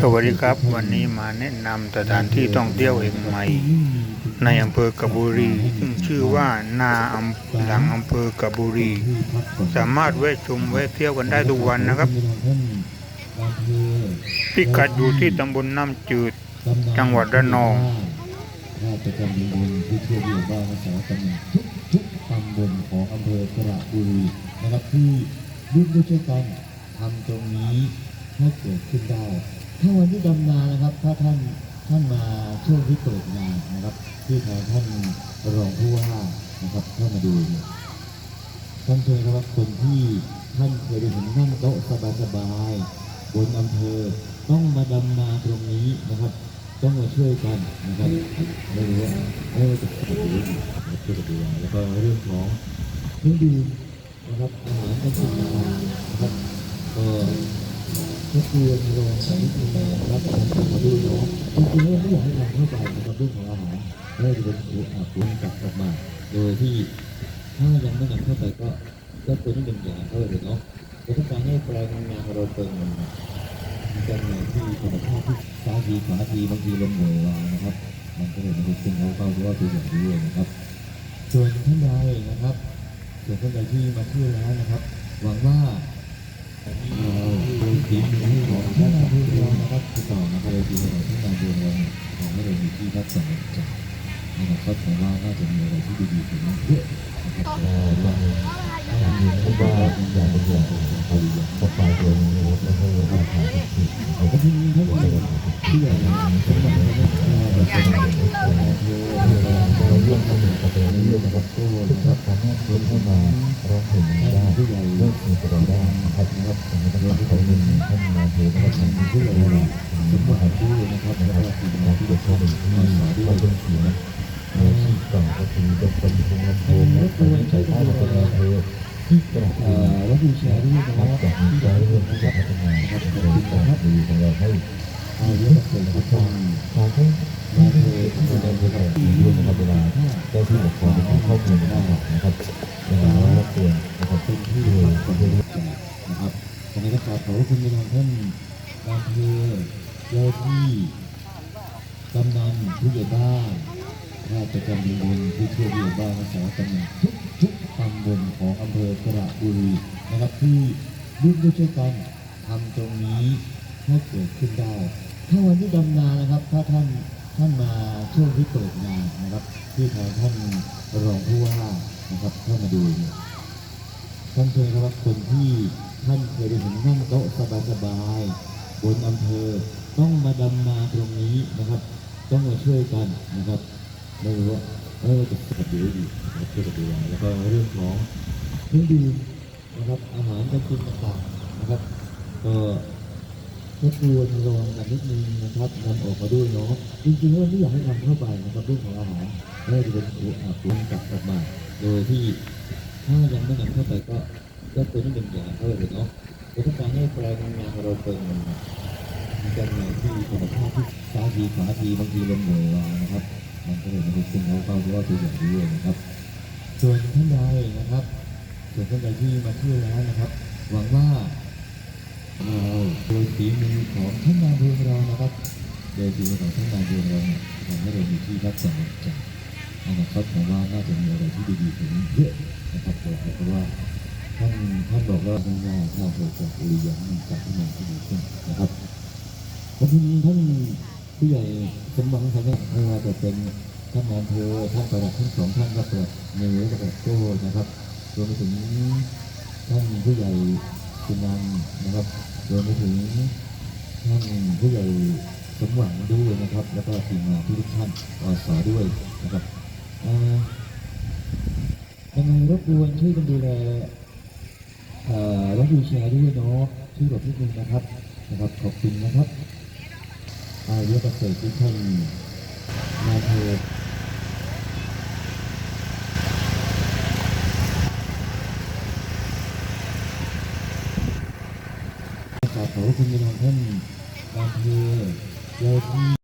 สวัสดีครับ วันนี้มาแนะนำสถานที่ท่องเที่ยวแห่งใหม่ ในอำเภอกระบุรี ซึ่งชื่อว่านาอำหลังอำเภอกระบุรี สามารถแวะชมแวะเที่ยวกันได้ทุกวันนะครับพิกัดอยู่ที่ตำบลน้ำจืด จังหวัดระนองราชการตำบลที่เชื่อเรียกว่าภาษาตำบลทุกทุกตำบลของอำเภอกระบุรีนะครับที่ร่วมด้วยช่วยกันทำตรงนี้ ให้เกิดขึ้นได้ ถ้าวันที่ดำนานะครับ ถ้าท่านท่านมาช่วงที่เปิดงานนะครับ ที่ทางท่านรองผู้ว่านะครับเข้ามาดูเนี่ยท่านเชิญนะครับคนที่ท่านเคยได้เห็นนั่งโต๊ะสบายๆบนอำเภอต้องมาดำนาตรงนี้นะครับ ต้องมาช่วยกันนะครับไม่รู้ว่าไม่ว่าจะช่วยกันช่วยกันดูแล้วก็เรื่องของเครื่องดื่มนะครับอาหารการกินต่างๆนะครับก็ ก็ควรลองใส่ถุงนะครับทำมาดูเนาะจริงๆแล้วไม่อยากให้นำเข้าไปนะครับเรื่องของอาหารไม่ว่าจะเป็นอาหารปรุงกลับออกมา โดยที่ถ้ายังไม่นำเข้าไปก็ก็ตัวนี้เป็นอย่างเข้าไปเลยเนาะแต่ต้องการให้แปลงงานของเราเป็นเป็นงานที่คุณภาพที่ซ้ายดีขวาดีบางทีลมเหนื่อยมานะครับ มันก็เลยมันเป็นเขาเข้าที่ว่าตัวอย่างด้วยนะครับ ส่วนท่านใดนะครับส่วนท่านใดที่มาเที่ยวแล้วนะครับ หวังว่า ครับติดต่อมาโดยทีมของท่านนายอำเภอเราของให้เรามีที่พักสำหรับจัดนะครับผมว่าน่าจะมีอะไรที่ดีๆถึงเยอะนะครับเอ่อเรามีผู้ว่าอย่ากเป็นอย่างของเขาอย่างก็ปลายตัวนี้แล้วก็ราคาถูกเขาก็ที่ทั้งหมดที่อย่างนี้ทั้งหมดเลยแบบเป็นแบบเยอะเราเรื่องเข้ามาประเด็นนี้นะครับก็นะครับสามารถเดินเข้ามา นะครับนะครับสำหรับเราที่เขาเป็นท่านมาเทนะครับทางผู้ใหญ่เราสมบูรณ์ด้วยนะครับแล้วก็ทีมงานที่เด็กเข้าไปที่มาสอนที่เราเป็นเสียงอาชีพก่อนก็คือเป็นคนคงลำโพงและคนใช้ท่าเราเป็นอำเภอที่กระเอ่อรถวีลแชร์ที่นะครับจากนี้จะเริ่มที่จะพัฒนานะครับโดยการดีของเราให้เอาเรื่องเป็นนะครับทางทางทั้งมาเทที่จะเดินไปต่อดีด้วยนะครับเวลาเจ้าที่ปกครองเป็นข้อมูลได้นะครับเวลา ตอนนี้ก็ขอขอบคุณไปทางท่านการเทเจ้าที่กำนันผู้ใหญ่บ้านราชการตำบลที่เชื่อเรียกว่าภาษาตำบลทุกทุกตำบลของอำเภอกระบุรีนะครับที่ร่วมด้วยช่วยกันทำตรงนี้ให้เกิดขึ้นได้ ถ้าวันที่ดำนานะครับ ถ้าท่านท่านมาช่วงที่เปิดงานนะครับที่ทางท่านรองผู้ว่านะครับเข้ามาดูท่านเชิญครับคนที่ ท่านเคยได้เห็นนั่งโต๊ะสบายๆบนอำเภอต้องมาดำนาตรงนี้นะครับ ต้องมาช่วยกันนะครับไม่รู้ว่าไม่ว่าจะกับดูดีนะครับช่วยกันดูแลแล้วก็เรื่องของเครื่องดื่มนะครับอาหารการกินต่างๆนะครับ ก็ก็ควรระวังกันนิดนึงนะครับนำออกมาด้วยเนาะจริงๆแล้วไม่อยากให้นำเข้าไปนะครับเรื่องของอาหารไม่ว่าจะเป็นอาหารปรุงกลับออกมา โดยที่ถ้ายังไม่นำเข้าไปก็ ก็ตัวนี้เป็นอย่างเข้าไปเลยเนาะแต่ต้องการให้แปลงงานของเราเป็นเป็นงานที่คุณภาพที่ซ้ายดีขวาดีบางทีลมเหนื่อยนะครับ มันก็เลยมันเป็นสิ่งเขาเข้าที่ว่าตัวอย่างด้วยนะครับ ส่วนท่านใดนะครับส่วนท่านใดที่มาเที่ยวแล้วนะครับ หวังว่าเราโดยฝีมือของท่านนายอำเภอเรานะครับโดยฝีมือของท่านนายอำเภอเราเนี่ยทำให้เรามีที่พักสำหรับจัดนะครับผมว่าน่าจะมีอะไรที่ดีๆถึงเยอะนะครับเพราะว่า ท่านท่านบอกว่าง่ายๆถ้าเราจะอุริยะมีการที่มันที่ดีขึ้นนะครับขอบคุณท่านผู้ใหญ่สมบังครับไม่ว่าจะเป็นท่านนายอำเภอท่านประหลัดทั้งสองท่านครับประหลัดเนยและประหลัดโก้นะครับรวมไปถึงท่านผู้ใหญ่สุนันนะครับรวมไปถึงท่านผู้ใหญ่สมหวังด้วยนะครับ แล้วก็ทีมงานทุกท่านอสอด้วยนะครับยังไงรบกวนช่วยกันดูแล รถวีลแชร์ด้วยเนาะช่วยแบบนิดนึงนะครับนะครับ ขอบคุณนะครับอายุเกษตรที่ท่านนายเภอขอขอบคุณไปทางท่านนายเภอเจ้าที่